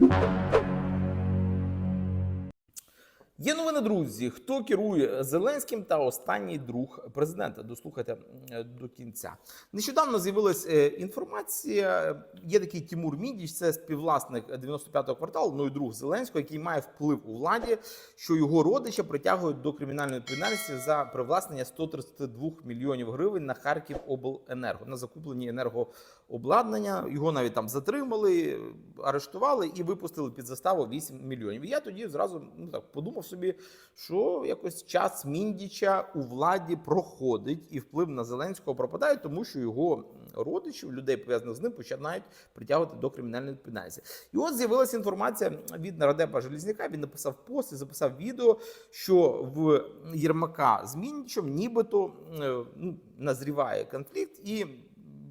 Música Є новини, друзі. Хто керує Зеленським та останній друг президента? Дослухайте е, до кінця. Нещодавно з'явилась е, інформація. Є такий Тимур Мідіч, це співвласник 95-го кварталу, ну і друг Зеленського, який має вплив у владі, що його родича притягують до кримінальної відповідальності за привласнення 132 мільйонів гривень на Харків обленерго на закуплені енергообладнання. Його навіть там затримали, арештували і випустили під заставу 8 мільйонів. І я тоді зразу ну так подумав собі, що якось час Міндіча у владі проходить і вплив на Зеленського пропадає, тому що його родичів, людей пов'язаних з ним, починають притягувати до кримінальної відповідальності. І от з'явилася інформація від нардепа Желізняка. Він написав пост і записав відео, що в Єрмака з Міндічем нібито е, ну, назріває конфлікт і.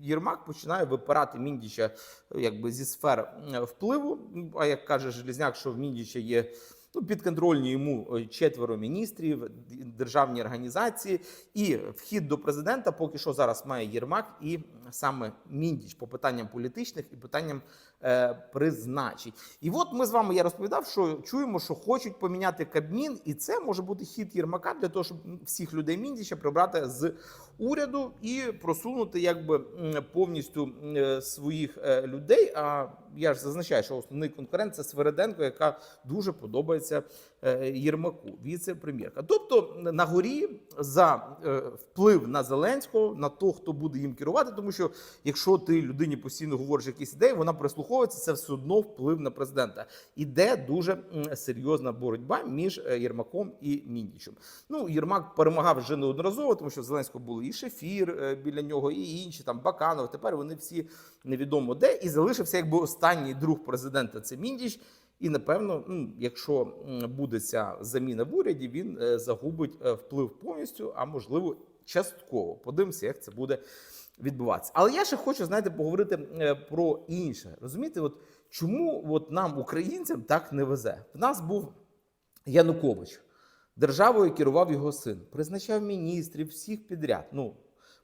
Єрмак починає випирати Міндіча е, якби зі сфер впливу. А як каже Желізняк, що в Міндіча є ну, підконтрольні йому е, четверо міністрів, державні організації, і вхід до президента поки що зараз має Єрмак і саме Міндіч по питанням політичних і питанням е, призначень. І от ми з вами я розповідав, що чуємо, що хочуть поміняти Кабмін, і це може бути хід Єрмака для того, щоб всіх людей Міндіча прибрати з уряду і просунути якби повністю е, своїх е, людей. А я ж зазначаю, що основний конкурент це Свереденко, яка дуже подобається е, Єрмаку, віце-прем'єрка. Тобто на горі за вплив на Зеленського, на того, хто буде їм керувати, тому що якщо ти людині постійно говориш якісь ідеї, вона прислуховується, це все одно вплив на президента. Іде дуже серйозна боротьба між е, Єрмаком і Міндічем. Ну Єрмак перемагав вже неодноразово, тому що в Зеленського були і Шефір е, біля нього, і інші там Баканов. Тепер вони всі невідомо де, і залишився якби останній друг президента. Це Міндіч. І напевно, якщо буде ця заміна в уряді, він е, загубить вплив повністю, а можливо частково. Подивимося, як це буде відбуватися. Але я ще хочу знаєте, поговорити е, про інше. Розумієте, от чому от нам, українцям, так не везе? В нас був Янукович. Державою керував його син, призначав міністрів всіх підряд. Ну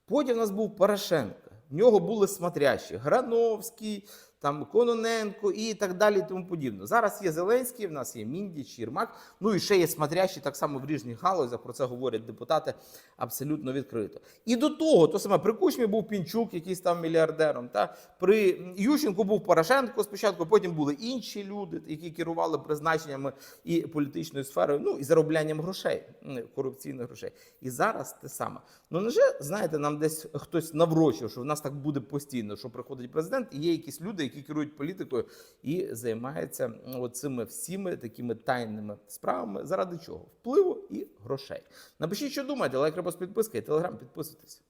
потім у нас був Порошенко. В нього були смотрящі Грановський, там Кононенко і так далі. і Тому подібне. Зараз є Зеленський, в нас є Міндіч, Єрмак. Ну і ще є смотрящі так само в різних галузях. Про це говорять депутати абсолютно відкрито. І до того, то саме при Кучмі був Пінчук, який став мільярдером. Та при Ющенку був Порошенко спочатку, потім були інші люди, які керували призначеннями і політичною сферою, ну і зароблянням грошей, корупційних грошей. І зараз те саме. Ну не же, знаєте, нам десь хтось наврочив, що в нас так буде постійно, що приходить президент, і є якісь люди, які керують політикою і займаються цими всіми такими тайними справами. Заради чого? Впливу і грошей. Напишіть, що думаєте, лайк, репост, підписка і телеграм, підписуйтесь.